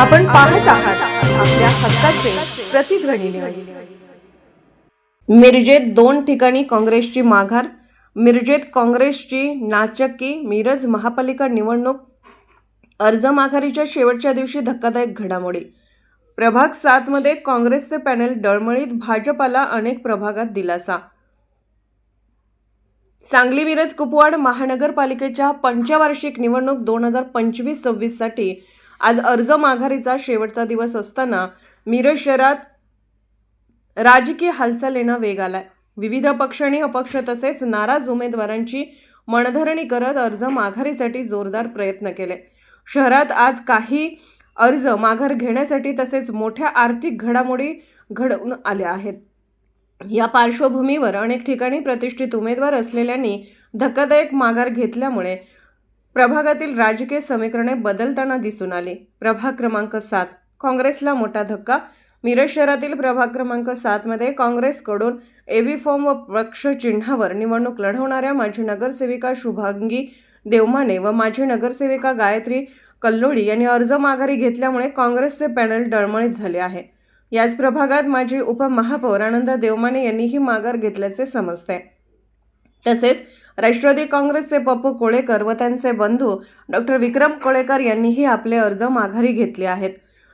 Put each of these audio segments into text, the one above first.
आपण पाहत आहात आपल्या हक्काचे प्रतिध्वनी न्यूज मिरजेत दोन ठिकाणी काँग्रेसची माघार. मिरजेत काँग्रेसची नाचक्की मिरज महापालिका निवडणूक. अर्ज माघारीच्या शेवटच्या दिवशी धक्कादायक घडामोडी. प्रभाग सातमध्ये काँग्रेसचे पॅनेल डळमळीत भाजपाला अनेक प्रभागात दिलासा. सांगली मिरज कुपवाड महानगरपालिकेच्या पंचवार्षिक निवडणूक दोन हजार पंचवीस सव्वीससाठी आज अर्ज माघारीचा शेवटचा दिवस असताना मिरज शहरात राजकीय हालचालींना वेग आलाय. विविध पक्ष आणि अपक्ष तसेच नाराज उमेदवारांची मनधरणी करत अर्ज माघारीसाठी जोरदार प्रयत्न केले. शहरात आज काही अर्ज माघार घेण्यासाठी तसेच मोठ्या आर्थिक घडामोडी घडवून आल्या आहेत. या पार्श्वभूमीवर अनेक ठिकाणी प्रतिष्ठित उमेदवार असलेल्यांनी धक्कादायक माघार घेतल्यामुळे प्रभागातील राजकीय समीकरणे बदलताना दिसून आली. प्रभाग क्रमांक सात. काँग्रेसला मोठा धक्का. मिरज शहरातील प्रभाग क्रमांक सातमध्ये काँग्रेसकडून एबी फॉर्म व पक्षचिन्हावर निवडणूक लढवणाऱ्या माजी नगरसेविका शुभांगी देवमाने व माजी नगरसेविका गायत्री कल्लोळी यांनी अर्ज माघारी घेतल्यामुळे काँग्रेसचे पॅनल डळमळीत झाले आहे. याच प्रभागात माजी उपमहापौर आनंद देवमाने यांनीही माघार घेतल्याचे समजते. तसेच राष्ट्रवादी काँग्रेसचे पप्पू कोळेकर व त्यांचे बंधू डॉक्टर विक्रम कोळेकर यांनीही आपले अर्ज माघारी घेतले आहेत.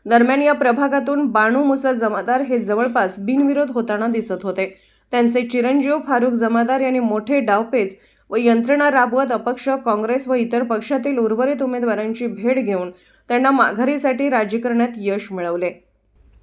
दरम्यान या प्रभागातून बाणू मुसा जमादार हे जवळपास बिनविरोध होताना दिसत होते. त्यांचे चिरंजीव फारुख जमादार यांनी मोठे डावपेच व यंत्रणा राबवत अपक्ष काँग्रेस व इतर पक्षातील उर्वरित उमेदवारांची भेट घेऊन त्यांना माघारीसाठी राजी करण्यात यश मिळवले.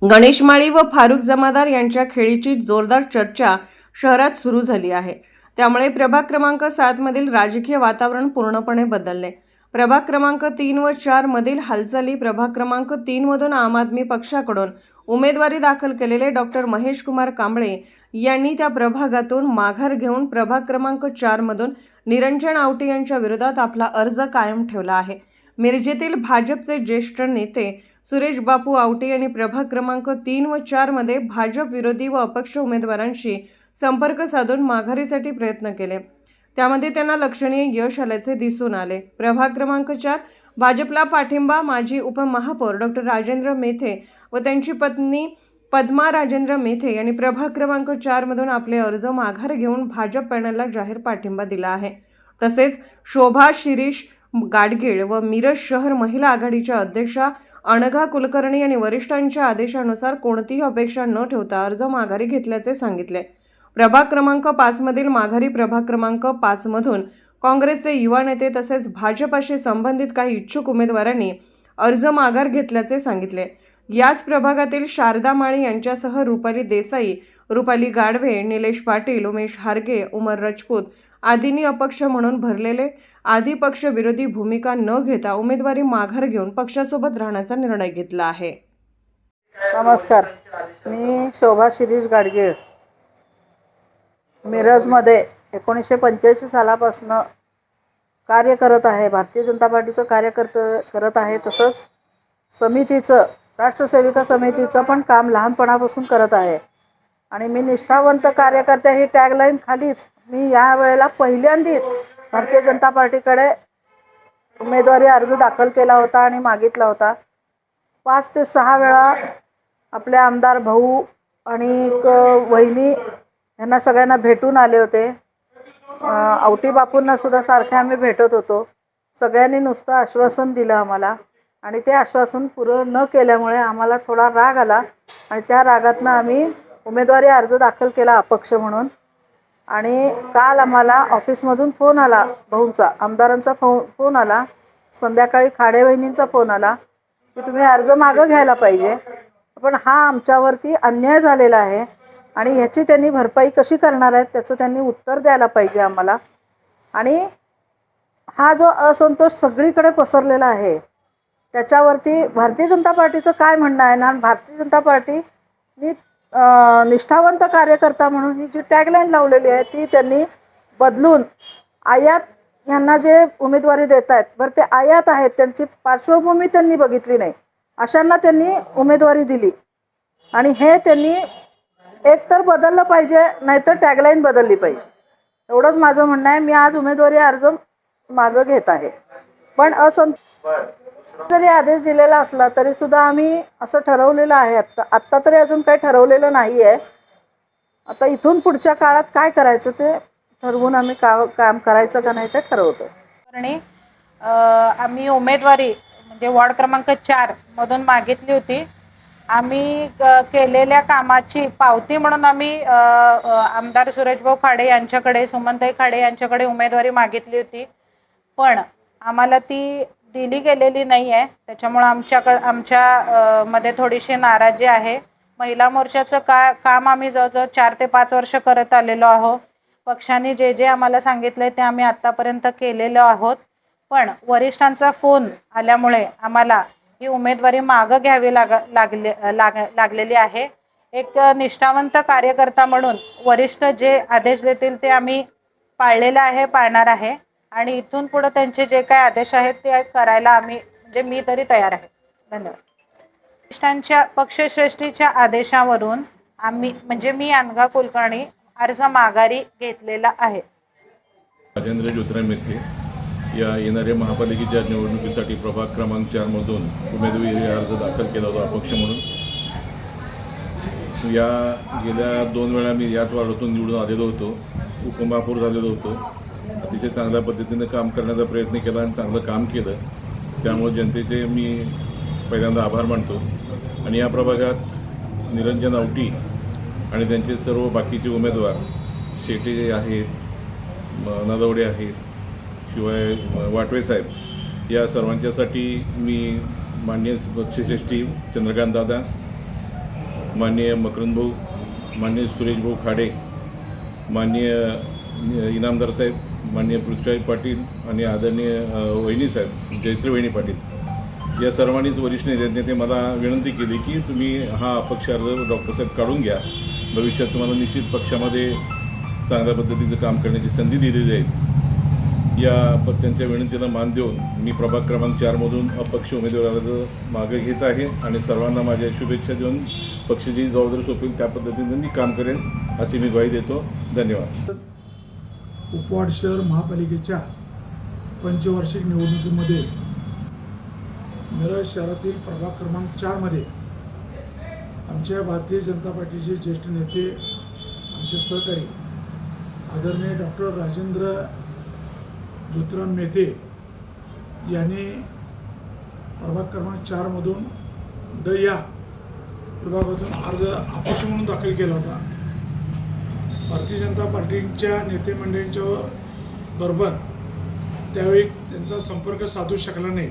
गणेश माळी व फारुख जमादार यांच्या खेळीची जोरदार चर्चा शहरात सुरू झाली आहे. त्यामुळे प्रभाग क्रमांक सातमधील राजकीय वातावरण पूर्णपणे बदलले. प्रभाग क्रमांक तीन व चार मधील हालचाली प्रभाग क्रमांक तीन मधून आम आदमी पक्षाकडून उमेदवारी दाखल केलेले डॉक्टर महेश कुमार कांबळे यांनी त्या प्रभागातून माघार घेऊन प्रभाग क्रमांक चार मधून निरंजन आवटे यांच्या विरोधात आपला अर्ज कायम ठेवला आहे. मिरजेतील भाजपचे ज्येष्ठ नेते सुरेश बापू आवटे यांनी प्रभाग क्रमांक तीन व चारमध्ये भाजप विरोधी व अपक्ष उमेदवारांशी संपर्क साधून माघारीसाठी प्रयत्न केले. त्यामध्ये त्यांना लक्षणीय यश आल्याचे दिसून आले. प्रभाग क्रमांक चार भाजपला पाठिंबा माजी उपमहापौर डॉक्टर राजेंद्र मेथे व त्यांची पत्नी पद्मा राजेंद्र मेथे यांनी प्रभाग क्रमांक चारमधून आपले अर्ज माघार घेऊन भाजप पॅनलला जाहीर पाठिंबा दिला आहे. तसेच शोभा शिरीष गाडगीळ व मिरज शहर महिला आघाडीच्या अध्यक्षा अणघा कुलकर्णी यांनी वरिष्ठांच्या आदेशानुसार कोणतीही अपेक्षा न ठेवता अर्ज माघारी घेतल्याचे सांगितले. प्रभाग क्रमांक पाचमधील माघारी प्रभाग क्रमांक पाचमधून काँग्रेसचे युवा नेते तसेच भाजपाशी संबंधित काही इच्छुक उमेदवारांनी अर्ज माघार घेतल्याचे सांगितले. याच प्रभागातील शारदा माळी यांच्यासह रुपाली देसाई रुपाली गाडवे निलेश पाटील उमेश हारगे उमर राजपूत आदींनी अपक्ष म्हणून भरलेले आधी पक्ष विरोधी भूमिका न घेता उमेदवारी माघार घेऊन पक्षासोबत राहण्याचा निर्णय घेतला आहे. नमस्कार. मी शोभा शिरीष गाडगीळ. मिरजमध्ये एकोणीसशे पंच्याऐंशी सालापासनं कार्य करत आहे. भारतीय जनता पार्टीचं कार्य करत करत आहे. तसंच समितीचं राष्ट्रसेविका समितीचं पण काम लहानपणापासून करत आहे. आणि मी निष्ठावंत कार्यकर्त्या ही टॅगलाईन खालीच मी या वेळेला पहिल्यांदीच भारतीय जनता पार्टीकडे उमेदवारी अर्ज दाखल केला होता आणि मागितला होता. पाच ते सहा वेळा आपले आमदार भाऊ आणि एक वहिनी यांना सगळ्यांना भेटून आले होते. अं, आवटी बापूंना सुद्धा सारखे आम्ही भेटत होतो. सगळ्यांनी नुसतं आश्वासन दिलं आम्हाला. आणि ते आश्वासन पुरं न केल्यामुळे आम्हाला थोडा राग आला. आणि त्या रागातनं आम्ही उमेदवारी अर्ज दाखल केला अपक्ष म्हणून. आणि काल आम्हाला ऑफिसमधून फोन आला भाऊंचा आमदारांचा फो फोन आला. संध्याकाळी खाडे वहिनींचा फोन आला की तुम्ही अर्ज मागं घ्यायला पाहिजे. पण हा आमच्यावरती अन्याय झालेला आहे. आणि ह्याची त्यांनी भरपाई कशी करणार आहेत त्याचं त्यांनी उत्तर द्यायला पाहिजे आम्हाला. आणि हा जो असंतोष सगळीकडे पसरलेला आहे त्याच्यावरती भारतीय जनता पार्टीचं काय म्हणणं आहे? ना भारतीय जनता पार्टीनी निष्ठावंत कार्यकर्ता म्हणून ही जी टॅगलाईन लावलेली आहे ती त्यांनी बदलून आयात यांना जे उमेदवारी देत आहेत बरं ते आयात आहेत त्यांची पार्श्वभूमी त्यांनी बघितली नाही अशांना त्यांनी उमेदवारी दिली. आणि हे त्यांनी एक तर बदललं पाहिजे नाहीतर टॅगलाईन बदलली पाहिजे. एवढंच माझं म्हणणं आहे. मी आज उमेदवारी अर्ज मागं घेत आहे. पण असं जरी आदेश दिलेला असला तरी सुद्धा आम्ही असं ठरवलेलं आहे. आत्ता आत्ता तरी अजून काही ठरवलेलं नाही आहे आता इथून पुढच्या काळात काय करायचं ते ठरवून आम्ही का काम करायचं का नाही ते ठरवतो आणि आम्ही उमेदवारी म्हणजे वॉर्ड क्रमांक चार मधून मागितली होती. आम्ही क- केलेल्या कामाची पावती म्हणून आम्ही आमदार सुरेशभाऊ खाडे यांच्याकडे सुमनताई खाडे यांच्याकडे उमेदवारी मागितली होती. पण आम्हाला ती दिली गेलेली नाही आहे त्याच्यामुळं आमच्याकडं आमच्या मध्ये थोडीशी नाराजी आहे. महिला मोर्चाचं का काम आम्ही जवळजवळ चार ते पाच वर्ष करत आलेलो आहोत. पक्षाने जे जे आम्हाला सांगितलं ते आम्ही आत्तापर्यंत केलेलो आहोत. पण वरिष्ठांचा फोन आल्यामुळे आम्हाला ही उमेदवारी मागं घ्यावी लाग लागले लाग लागलेली आहे. एक निष्ठावंत कार्यकर्ता म्हणून वरिष्ठ जे आदेश देतील ते आम्ही पाळलेलं आहे पाळणार आहे. आणि इथून पुढं त्यांचे जे काय आदेश आहेत ते करायला आम्ही म्हणजे मी तरी तयार आहे. धन्यवाद. वरिष्ठांच्या पक्षश्रेष्ठीच्या आदेशावरून आम्ही म्हणजे मी अनघा कुलकर्णी अर्ज माघारी घेतलेला आहे. राजेंद्र ज्योतिराम येथे या येणाऱ्या महापालिकेच्या निवडणुकीसाठी प्रभाग क्रमांक चारमधून उमेदवारी अर्ज दाखल केला होता अपक्ष म्हणून. या गेल्या दोन वेळा मी याच वार्डातून निवडून आलेलो होतो. उपमहापौर झालेलो होतो. अतिशय चांगल्या पद्धतीनं काम करण्याचा प्रयत्न केला आणि चांगलं काम केलं. त्यामुळे जनतेचे मी पहिल्यांदा आभार मानतो. आणि या प्रभागात निरंजन आवटी आणि त्यांचे सर्व बाकीचे उमेदवार शेटे आहेत नदवडे आहेत शिवाय वाटवे साहेब या सर्वांच्यासाठी मी माननीय पक्षश्रेष्ठी चंद्रकांत दादा माननीय मकरंद भाऊ माननीय सुरेश भाऊ खाडे माननीय इनामदार साहेब माननीय पृथ्वीराज पाटील आणि आदरणीय वहिनी साहेब जयश्री वहिनी पाटील. या सर्वांनीच वरिष्ठ नेत्यांनी ते मला विनंती केली की तुम्ही हा अपक्ष अर्ज डॉक्टर साहेब काढून घ्या. भविष्यात तुम्हाला निश्चित पक्षामध्ये चांगल्या पद्धतीचं काम करण्याची संधी दिली जाईल. या पत्त्यांच्या त्यांच्या विनंतीला मान देऊन मी प्रभाग क्रमांक चारमधून अपक्ष उमेदवाराचं मागे घेत आहे आणि सर्वांना माझ्या शुभेच्छा देऊन पक्षाची जबाबदारी सोपेल त्या पद्धतीने मी काम करेन अशी मी ग्वाही देतो. धन्यवाद. उपवाड शहर महापालिकेच्या पंचवार्षिक निवडणुकीमध्ये मिरज शहरातील प्रभाग क्रमांक चारमध्ये आमच्या भारतीय जनता पार्टीचे ज्येष्ठ नेते आमचे सहकारी आदरणीय डॉक्टर राजेंद्र ज्योतिराम मेहते यांनी प्रभाग क्रमांक चारमधून ड या विभागातून अर्ज अपक्ष म्हणून दाखल केला होता. भारतीय जनता पार्टीच्या नेते मंडळींच्या बरोबर त्यावेळी त्यांचा संपर्क साधू शकला नाही.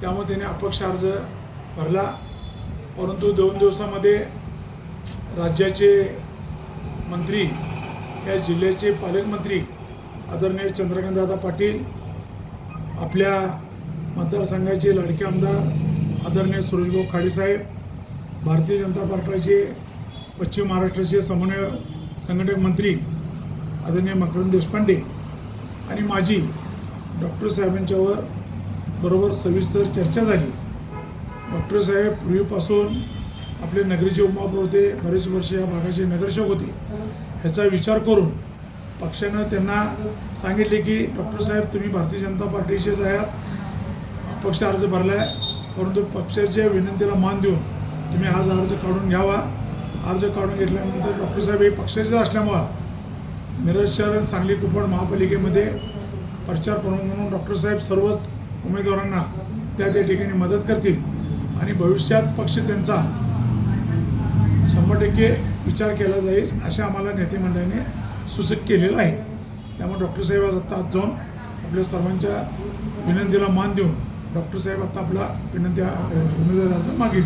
त्यामुळे त्याने अपक्ष अर्ज भरला. परंतु दोन दिवसामध्ये राज्याचे मंत्री या जिल्ह्याचे पालकमंत्री आदरणीय चंद्रकांतदादा पाटील आपल्या मतदारसंघाचे लाडके आमदार आदरणीय सुरेशभाऊ खाडेसाहेब भारतीय जनता पार्टीचे पश्चिम महाराष्ट्राचे समन्वय संघटक मंत्री आदरणीय मकरंद देशपांडे आणि माझी डॉक्टर साहेबांच्यावर बरोबर सविस्तर चर्चा झाली. डॉक्टर साहेब पूर्वीपासून आपले नगरीचे उपमहापौर होते बरेच वर्ष या भागाचे नगरसेवक होते. ह्याचा विचार करून पक्षानं त्यांना सांगितले की डॉक्टर साहेब तुम्ही भारतीय जनता पार्टीचेच आहात पक्ष अर्ज भरला आहे परंतु पक्षाच्या विनंतीला मान देऊन तुम्ही आज अर्ज काढून घ्यावा. अर्ज काढून घेतल्यानंतर डॉक्टर साहेब हे पक्षाचे असल्यामुळं मिरज शहर सांगली कुपड महापालिकेमध्ये प्रचार प्रमुख म्हणून डॉक्टर साहेब सर्वच उमेदवारांना त्या त्या ठिकाणी मदत करतील. आणि भविष्यात पक्ष त्यांचा शंभर टक्के विचार केला जाईल असे आम्हाला नेते मंडळाने सूचित केलेलं आहे. त्यामुळे डॉक्टर साहेब आज आत्ता आज जाऊन आपल्या सर्वांच्या विनंतीला मान देऊन डॉक्टर साहेब आता आपला विनंती अ, अर्ज मागे